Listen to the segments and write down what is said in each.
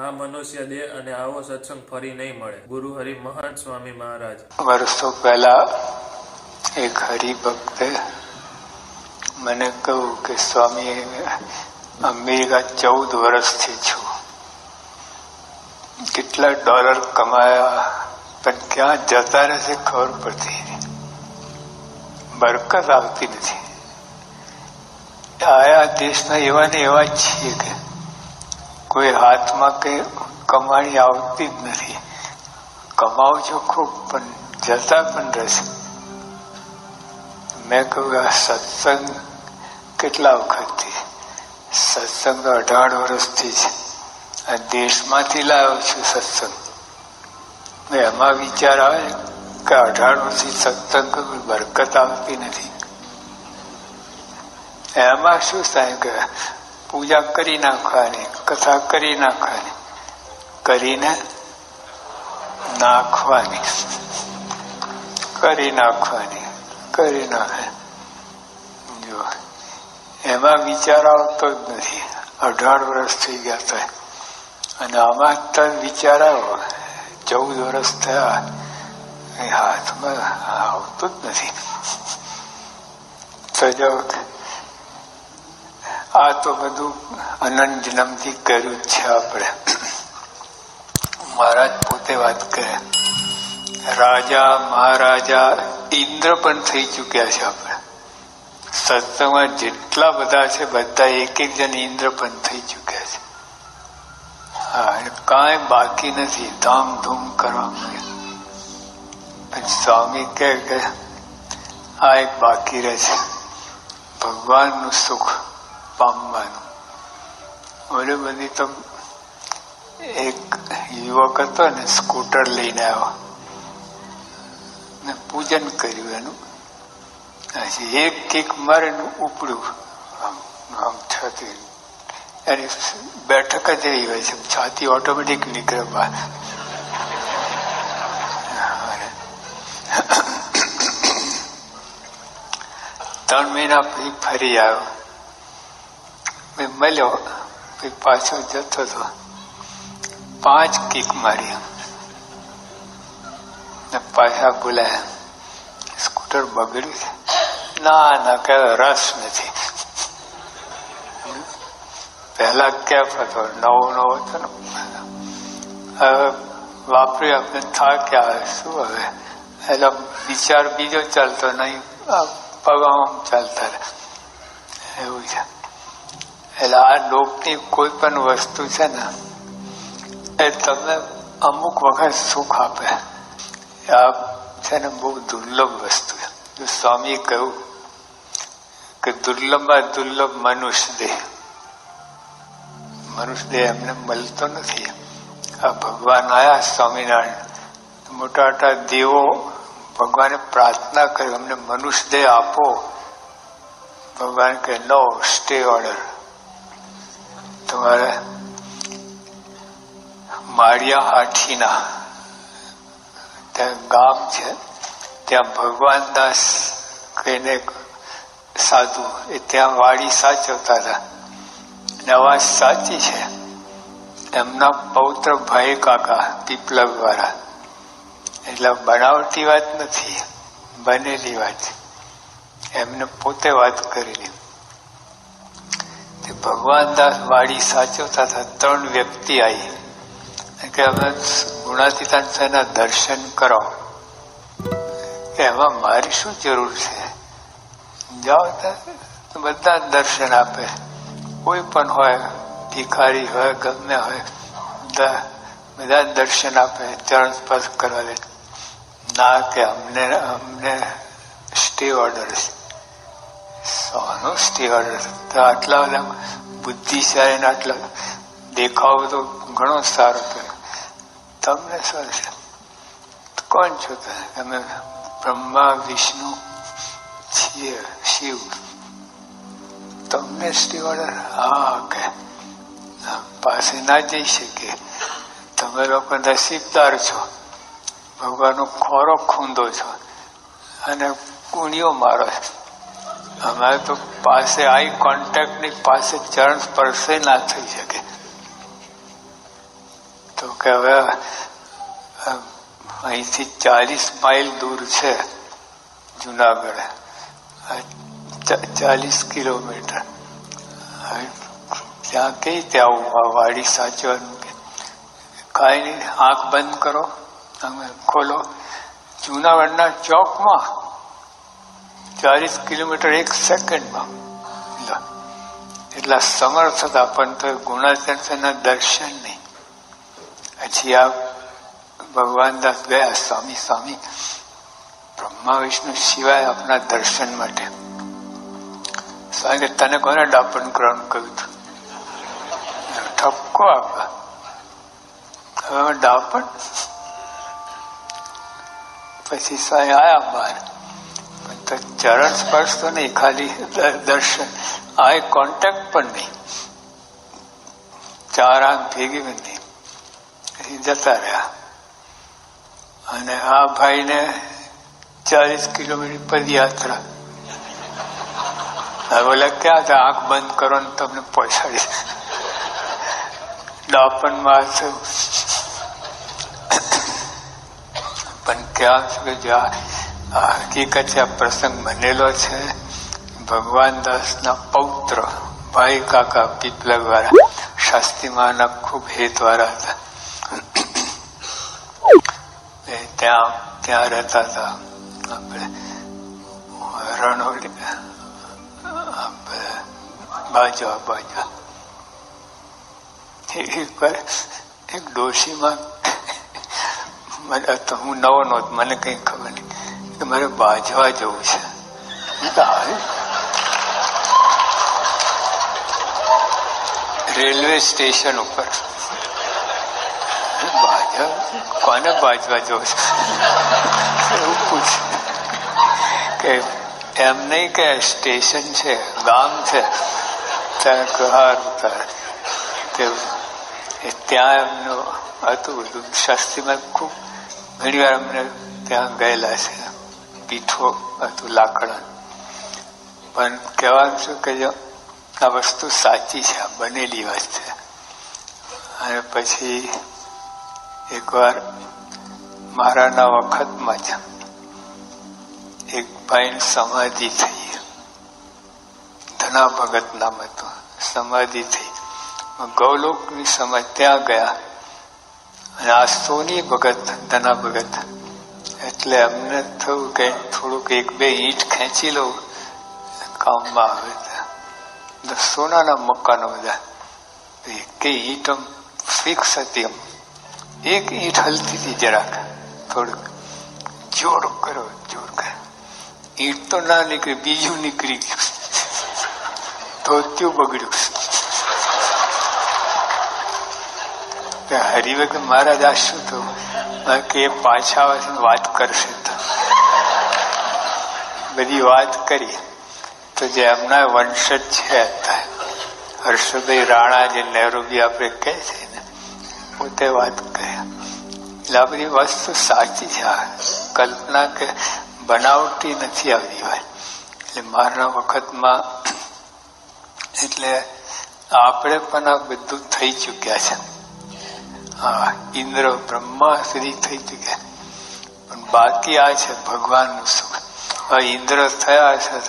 આ મનુષ્ય દેહ અને આવો સત્સંગ ફરી નહીં મળે. ગુરુ હરિ મહાન સ્વામી મહારાજ. વર્ષો પહેલા એક હરિભક્તે મને કહ્યું કે, સ્વામી અમેરિકા ચૌદ વર્ષથી છું. કેટલા ડોલર કમાયા, પણ ક્યાં જતા રહેશે ખબર પડતી બરકત આવતી નથી. આયા દેશના એવા ને એવા જ છીએ કે કોઈ હાથમાં કંઈ કમાણી આવતી જ નથી. કમાવ છો ખૂબ, પણ જતા પણ રહેશે. મેં કહ્યું, આ સત્સંગ કેટલા વખતથી? સત્સંગ અઢાર વર્ષથી છે. આ દેશમાંથી લાવ્યો છું સત્સંગ. એમાં વિચાર આવે કે અઢાર વર્ષથી સત્સંગ બરકત આવતી નથી. એમાં શું સાહેબ પૂજા કરી નાખવાની, કથા કરી નાખવાની, કરીને નાખવાની, કરી નાખવાની, કરી નાખે જો, એમાં વિચાર આવતો જ નથી. અઢાર વર્ષ થઈ ગયા થાય અને આમાં તો વિચાર આવ્યો ચૌદ વર્ષ થયા. એ હાથમાં આવતું જ નથી. સજાવ જો આ તો બધું અનંત જન્મથી કર્યું છે આપણે. મહારાજ પોતે વાત કરે. રાજા, મહારાજા, ઇન્દ્ર પણ થઈ ચુક્યા છે આપણે. સત્સંગમાં જેટલા બધા છે, બધા એક એક જણ ઇન્દ્ર પણ થઈ ચુક્યા છે. હા કાંઈ બાકી નથી. ધામધૂમ કરવા પછી સ્વામી કહે કે આ એક બાકી રહે છે. ભગવાનનું સુખ પામવાનું ઓલે બધી તો એક યુવક હતો ને સ્કૂટર લઈને આવ્યો ને પૂજન કર્યું એનું પછી એક કિક મારે ઉપડ્યું આમ આમ છતી એની બેઠક જ રહી હોય છે છાતી ઓટોમેટિક નીકળે બહાર ત્રણ મહિના પછી ફરી આવ્યો મેં મળ્યો પછી પાછો જતો હતો પાંચ કિક મારી ને પાછા બોલાયા સ્કૂટર બગડ્યું છે ના ના કે રસ નથી પહેલા કેફ હતો નવો નવો હતો ને હવે વાપરી આપણે થાક્યા શું હવે એટલે વિચાર બીજો ચાલતો નહીં પગ પગામ ચાલતા રહે એવું છે એટલે આ લોકની કોઈ પણ વસ્તુ છે ને, એ તમને અમુક વખત સુખ આપે. આ છે ને બહુ દુર્લભ વસ્તુ છે. સ્વામી કહ્યું કે દુર્લભમાં દુર્લભ મનુષ્ય દેહ. મનુષ્ય દેહ એમને મળતો નથી. આ ભગવાન આયા સ્વામિનારાયણ. મોટા મોટા દેવો ભગવાને પ્રાર્થના કરી, અમને મનુષ્ય દેહ આપો. ભગવાન કે નો સ્ટે ઓર્ડર તમારે માળિયા હાઠીના ત્યાં ગામ છે. ત્યાં ભગવાન દાસ કહીને સાધુ, એ ત્યાં વાડી સાચવતા હતા. અને અવાજ સાચી છે. એમના પૌત્ર ભાઈ કાકા પીપલગ દ્વારા એટલે બનાવટી વાત નથી, બનેલી વાત. એમને પોતે વાત કરેલી તે ભગવાન દાસ વાડી સાચવતા હતા ત્રણ વ્યક્તિ આવી કે અમે ગુણાતીતાના દર્શન કરો. કે એમાં મારી શું જરૂર છે? જાઓ તો બધા દર્શન આપે. કોઈ પણ હોય, ભિખારી હોય, ગમે હોય, બધા બધા દર્શન આપે, ચરણ સ્પર્શ કરવા દે. ના કે અમને અમને સ્ટે ઓર્ડર છે સોનો સ્ટે તો આટલા બધા બુદ્ધિશાળી આટલા દેખાવ તો ઘણો સારો કર્યો તમને શું છે કોણ છો તમે? બ્રહ્મા, વિષ્ણુ છીએ, શિવ. તમને સ્ટે ઓર્ડર હા, કે પાસે ના જઈ શકીએ તમે લોકો નસીબદાર છો. ભગવાનનો ખોરો ખૂંદો છો. અને કુણીઓ મારો છો. અમારે તો પાસે આઈ કોન્ટેક્ટની પાસે ચરણ સ્પર્શે ના થઈ શકે. તો કે હવે અહીંથી ચાલીસ માઇલ દૂર છે જુનાગઢ. ચાલીસ કિલોમીટર. ત્યાં કઈ ત્યાં આવું વાડી સાચવાનું કે? કાંઈ નહીં, આંખ બંધ કરો, તમે ખોલો. જુનાગઢના ચોકમાં ચાલીસ કિલોમીટર એક સેકન્ડમાં. એટલા સમર્થ હતા, પણ તો ગુણાતીર્થના દર્શન નહીં. પછી આ ભગવાન દાસ ગયા, સ્વામી સ્વામી, બ્રહ્મા, વિષ્ણુ સિવાય આપના દર્શન માટે. સ્વામી, તને કોને ડાપણ કરવાનું કહ્યું હતું? ઠપકો આપવા. હવે ડાપણ? પછી સ્વામી આયા બહાર. તો ચરણ સ્પર્શ તો નહીં, ખાલી દર્શન. આય કોન્ટેક્ટ પણ નહીં. ચાર આંખ ભેગી પણ નહીં જતા રહ્યા. અને આ ભાઈને ચાલીસ કિલોમીટર પદયાત્રા બોલે, ક્યાં હતા આંખ બંધ કરો ને તમને પહોંચાડી ડાપણમાં થયું પણ ક્યાં છે કે જો આ હકીકત આ પ્રસંગ બનેલો છે. ભગવાન દાસના પૌત્ર ભાઈ કાકા પીપલગ વાળા શાસ્ત્રીમાના ખૂબ હતા એ ત્યાં ત્યાં રહેતા હતા. આપણે રણોલી આપણે બાજુ એક વાર એક ડોશીમાં મને તો હું નવો નહોતો મને કંઈ ખબર નહીં. મારે બાજવા જવું છે. રેલવે સ્ટેશન ઉપર. કોને બાજવા જવું છે? એવું પૂછ. કે એમ નહીં કે સ્ટેશન છે, ગામ છે, ત્યાં એમનું હતું બધું. શાસ્ત્રીમાં ખૂબ ઘણી વાર અમને ત્યાં ગયેલા છે. પીઠો હતું લાકડા. પણ કહેવાનું છું કે જો આ વસ્તુ સાચી છે બનેલી છે. અને પછી એકવાર મારાના વખતમાં જ એક ભાઈ સમાધિ થઈ. ધના ભગત નામ હતું સમાધિ થઈ. ગૌલોકની સમાધિ ત્યાં ગયા. અને આ સોની ભગત ધના ભગત એટલે અમને થયું કે થોડુંક એક બે ઈંટ ખેંચી લઉં. કામમાં આવે તો સોનાના મકાનો બધા. એક ઈંટ આમ ફિક્સ હતી આમ. એક ઈંટ હલતી હતી જરાક. થોડુંક જોર કરો જોર કરો ઈંટ તો ના નીકળી, બીજું નીકળી ગયું. ધોત્યું બગડ્યું. હરિભક્ત મહારાજ આ શું થયું કે પાછા વાત કરશે તો. બધી વાત કરી. તો જે એમના વંશજ છે હર્ષભાઈ રાણા જે નહેરુ બી આપણે કહે છે ને, પોતે વાત કરે. એટલે આ બધી વસ્તુ સાચી છે. કલ્પના કે બનાવટી નથી આવતી હોય એટલે મારા વખતમાં, એટલે આપણે પણ આ બધું થઈ ચૂક્યા છે. ઇન્દ્ર બ્રહ્મા સુધી થઈ ચૂક્યા. પણ બાકી આ છે ભગવાનનું સુખ. હવે ઇન્દ્ર થયા છે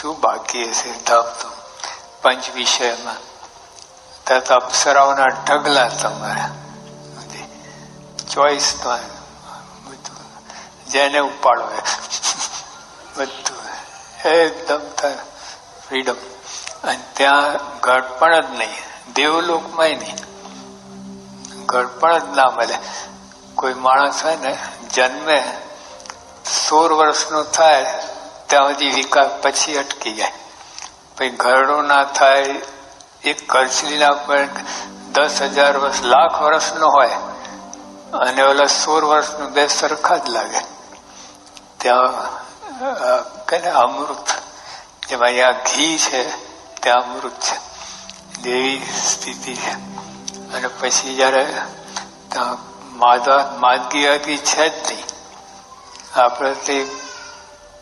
શું બાકી હશે તો પંચ વિષયમાં. ત્યાં તો અપ્સરાઓના ઢગલા તમારા. ચોઈસ તો બધું. જેને ઉપાડો બધું. એકદમ ફ્રીડમ અને ત્યાં ઘડપણ જ નહીં. દેવલોકમાંય નહીં. ઘડપણ જ ના મળે. કોઈ માણસ હોય ને, જન્મે સોળ વર્ષનો થાય, ત્યાં સુધી વિકાસ પછી અટકી જાય. પછી ઘરડો ના થાય, એક કરચલીના પણ દસ હજાર વર્ષ, લાખ વર્ષનો હોય, અને ઓલા સોળ વર્ષનું બે સરખા જ લાગે. ત્યાં કે ને, અમૃત. જેમાં અહીંયા ઘી છે, ત્યાં અમૃત છે. એવી સ્થિતિ છે. અને પછી જયારે માદા માદગી હતી છે જ નહીં. આપણે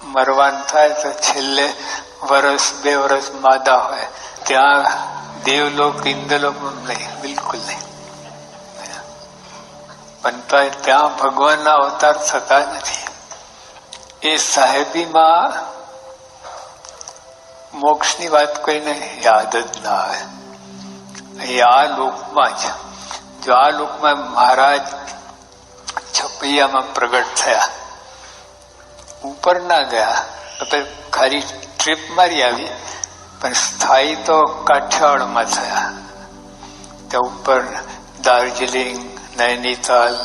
મરવાન થાય તો છેલ્લે વર્ષ બે વર્ષ માદા હોય. ત્યાં દેવલોક, ઇન્દ્રલોક નહીં, બિલકુલ નહીં. પણ ત્યાં ભગવાનના અવતાર થતા નથી. એ સાહેબીમાં મોક્ષની વાત કોઈને યાદ જ ના આવે. અહીં આ લોકમાં જ, જો આ લોકમાં મહારાજ છપૈયામાં પ્રગટ થયા, ઉપર ના ગયા, તો ખાલી ટ્રીપ મારી આવી, પણ સ્થાયી તો કાઠિયાવાડમાં થયા. ત્યાં ઉપર દાર્જિલિંગ, નૈનીતાલ,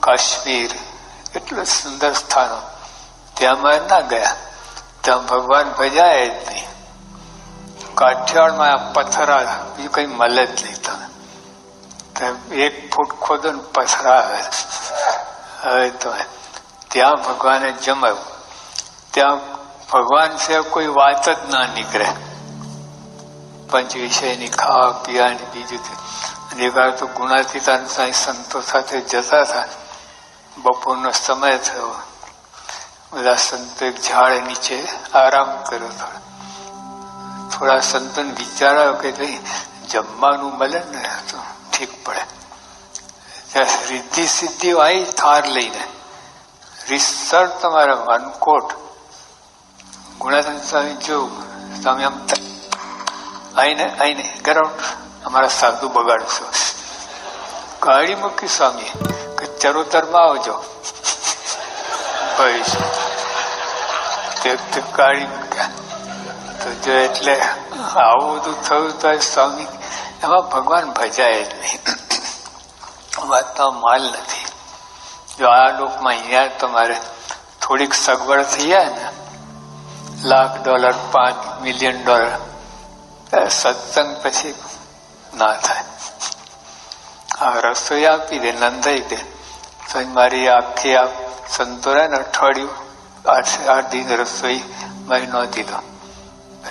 કાશ્મીર, એટલું સુંદર સ્થાનો. ત્યાં અમે ના ગયા. ત્યાં ભગવાન ભજાય જ નહીં. કાઠિયાવાડમાં પથરા બીજું કઈ મળે જ નહીં તમે એક ફૂટ ખોદો ને પથરા આવે હવે તો ત્યાં ભગવાને જમાવ્યું. ત્યાં ભગવાન છે કોઈ વાત જ ના નીકળે. પંચ વિષયની ખાવા, પીવાની, બીજું. અને વાર તો ગુણાતીતા સાંઈ સંતો સાથે જતા હતા. બપોરનો સમય થયો. બધા સંતો એક ઝાડ નીચે આરામ કર્યો થોડો થોડા સંતન વિચાર કે ભાઈ જમવાનું મળે ને તો ઠીક પડે. રિદ્ધિ સિદ્ધિ આવી થાર લઈને રિસર તમારા વનકોટ ગુણાધન સ્વામી જોયું સ્વામી આમ આઈને આઈને કરો અમારા સાધુ બગાડશો. કાળી મૂકી સ્વામી કે ચરોતરમાં આવજો. ભાઈ, તે ગાડી મૂક્યા. તો જો એટલે આવું બધું થયું તો સ્વામી, એમાં ભગવાન ભજાય જ નહીં. વાતનો માલ નથી. જો આ લોકમાં અહીંયા તમારે થોડીક સગવડ થઈ જાય ને, લાખ ડોલર, પાંચ મિલિયન ડોલર સત્સંગ પછી ના થાય. આ રસોઈ આપી દે, નંદાઈ દે. તો મારી આખી આ સંતોરાય ને અઠવાડિયું આઠ આઠ દિન રસોઈ મારી નહોતી દો.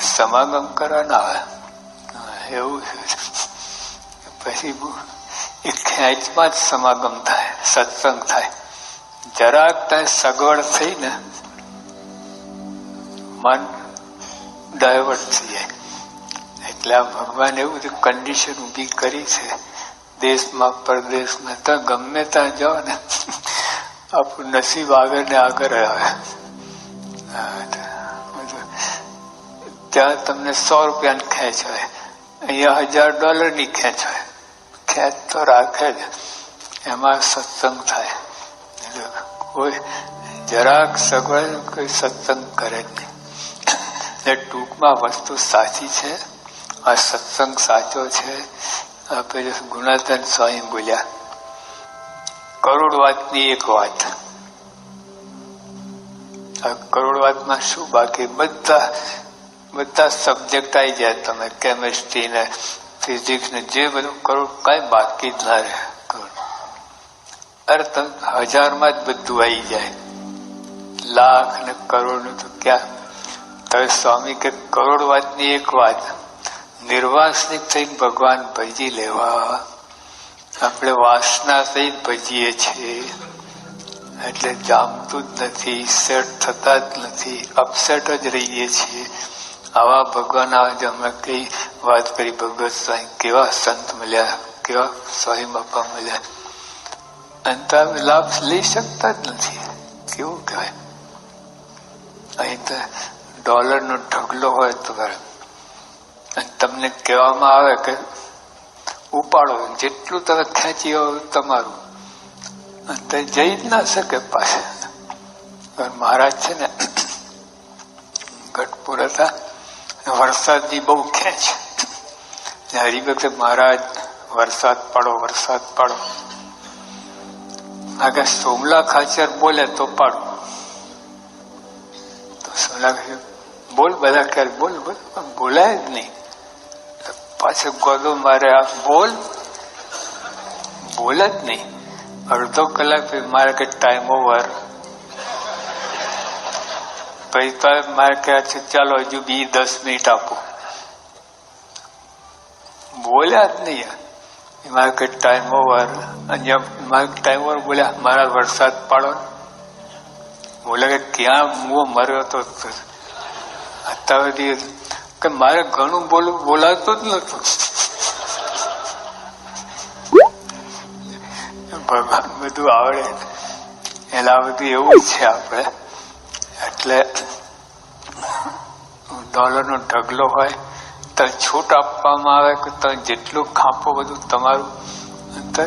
સમાગમ કરવાના આવે એવું. પછી એ ખેંચમાં જ સમાગમ થાય સત્સંગ થાય જરાક ત્યાં સગવડ થઈ ને મન ડાયવર્ટ થઈ જાય એટલે આ ભગવાન એવું બધું કન્ડિશન ઊભી કરી છે દેશમાં પરદેશમાં તો ગમે ત્યાં જાઓ ને આપણું નસીબ આવે ને આગળ આવે. ત્યાં તમને સો રૂપિયાની ખેંચ હોય. અહીંયા હજાર ડોલરની ખેંચ હોય. ખેંચ તો રાખે જ. એમાં સત્સંગ થાય. એટલે કોઈ જરાક સગવડ કોઈ સત્સંગ કરે જ નહીં. એટલે ટૂંકમાં વસ્તુ સાચી છે. આ સત્સંગ સાચો છે. આપણે ગુણાધન સ્વામી બોલ્યા કરોડ વાતની એક વાત. કરોડ વાતમાં શું બાકી? બધા બધા સબ્જેક્ટ આવી જાય તમે કેમિસ્ટ્રી ને ફિઝિક્સ ને જે બધું કરો, કઈ બાકી જ ના રહે. અરે તમે હજારમાં જ બધું આવી જાય. લાખ ને કરોડ તો ક્યાં? તમે સ્વામી કે કરોડ વાતની એક વાત, નિર્વાસનિક થઈને ભગવાન ભજી લેવા. આપણે વાસના થઈને ભજીએ છીએ. એટલે જામતું જ નથી સેટ થતા જ નથી અપસેટ જ રહીએ છીએ. આવા ભગવાન આજે અમે કઈ વાત કરી, ભગવત સ્વામી કેવા સંત મળ્યા, કેવા સ્વામી બાપા મળ્યા. અને તમે લાભ લઈ શકતા જ નથી. કેવું કહેવાય? અહીં તો ડોલરનો ઢગલો હોય તો તમને કહેવામાં આવે કે ઉપાડો, જેટલું તમે ખેંચી હોય તમારું. તે જઈ જ ના શકે પાસે મહારાજ છે ને ગઢપુર હતા. વરસાદની બહુ ખેંચ હરિભક્ત મહારાજ, વરસાદ પડો વરસાદ પડો. આગળ સોમલા ખાચર બોલે તો પાડો. તો સોમલા બોલ બધા ક્યારે બોલ બોલ, પણ બોલાય જ નહીં. પાછો ગોદો મારે આ બોલ બોલ જ નહીં. અડધો કલાક મારે કે ટાઈમ ઓવર પછી તો મારે કહે છે, ચાલો હજુ બી દસ મિનિટ આપો. બોલ્યા જ નહીં મારે કે ટાઈમ ઓવર અહીંયા મારે ટાઈમ ઓવર બોલ્યા. મારા વરસાદ પાડો. બોલે કે ક્યાં હું મર્યો તો અત્યાર સુધી કે મારે ઘણું બોલવું બોલાતું જ નતું ભગવાન, બધું આવડે. એટલે આ બધું એવું છે આપણે એટલે ડોલરનો ઢગલો હોય તો છૂટ આપવામાં આવે કે તમે જેટલું ખાંપો બધું તમારું, તો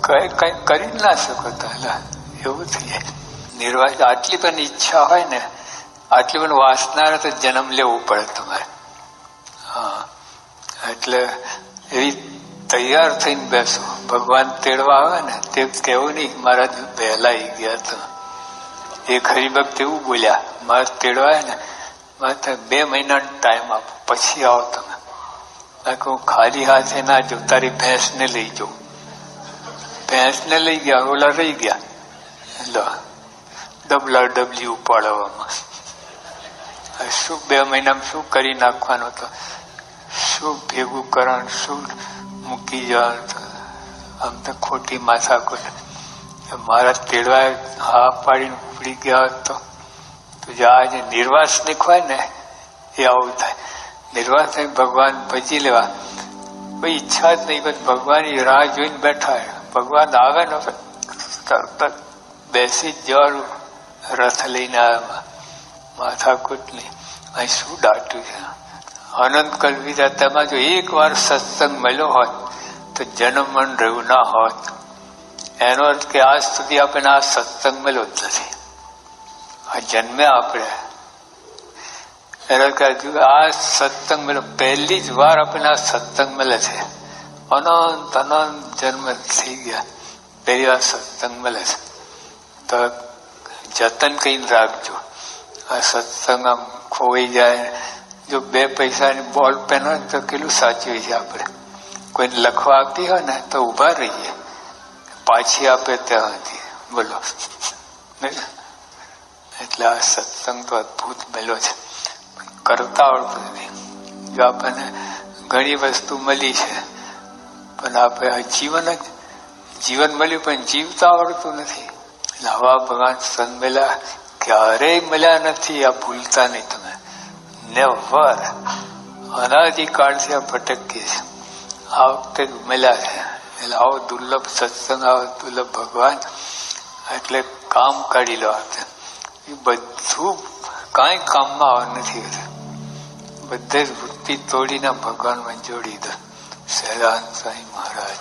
કઈ કઈ કરી જ ના શકો તો એવું થઈ જાય નિર્વાહ આટલી પણ ઈચ્છા હોય ને, આટલી પણ વાસના તો જન્મ લેવું પડે તમારે. હા. એટલે એવી તૈયાર થઈને બેસો. ભગવાન તેડવા આવે ને, તે કહેવું નહીં મારા વહેલા ગયા તો. એક હરિભક્ત એવું બોલ્યા, મારે તેડવા ને બે મહિના ટાઈમ આપો. પછી આવો તમે. કહું, ખાલી હાથે ના જો, તારી ભેંસને લઈ જાઉં ભેંસને લઈ ગયા, ઓલા રહી ગયા. લો ડબલા ડબલી ઉપાડવામાં. શું બે મહિનામાં શું કરી નાખવાનું તો? શું ભેગું કરવાનું? શું મૂકી જવાનું આમ તો ખોટી માથા માથાકૂટ મારા તેડવા હા પાડીને ઉપડી ગયા તો? જે આ જે નિર્વાસનિક હોય ને, એ આવું થાય. નિર્વાસ ભગવાન ભજી લેવા. કોઈ ઈચ્છા જ નહીં, પણ ભગવાનની રાહ જોઈને બેઠા ભગવાન આવે ને તરત બેસી જ જવાનું, રથ લઈને આવ્યા. માથાકૂટની અહીં શું ડાટ્યું છે? અનંત કલ્પિતા તેમાં જો એક વાર સત્સંગ મળ્યો હોત, તો જન્મ મન રહ્યું ના હોત. એનો અર્થ કે આજ સુધી આપણને આ સત્સંગ મળ્યો જ નથી. જન્મે આપણે એનો અર્થ કે આ સત્સંગ મળ્યો પહેલી જ વાર આપણને આ સત્સંગ મળે છે અનંત અનંત જન્મ થઈ ગયા પહેલી વાર સત્સંગ મળે છે તો જતન કરીને રાખજો આ સત્સંગ આમ ખોવાઈ જાય જો બે પૈસાની બોલ પેન હોય તો કેટલું સાચવી છે આપણે કોઈને લખવા આપી હોય ને તો ઊભા રહીએ પાછી આપે ત્યાંથી બોલો એટલે આ સત્સંગ તો અદભુત મળ્યો છે. કરતા આવડતું નથી જો આપણને ઘણી વસ્તુ મળી છે, પણ આપણે જીવન જ, જીવન મળ્યું પણ જીવતા આવડતું નથી. એટલે હવા ભગવાન સંત મળ્યા, ક્યારેય મળ્યા નથી, આ ભૂલતા નહીં તમે. નેવર અનાદિકાળથી આ ભટકીએ છે આ વખતે મળ્યા છે. એટલે આવો દુર્લભ સત્સંગ, આવો દુર્લભ ભગવાન, એટલે કામ કાઢી લો આપણે એ બધું કાંઈ કામમાં આવવા નથી બધે જ વૃત્તિ તોડીને ભગવાનમાં જોડી દો. સહેલાન સાંઈ મહારાજ.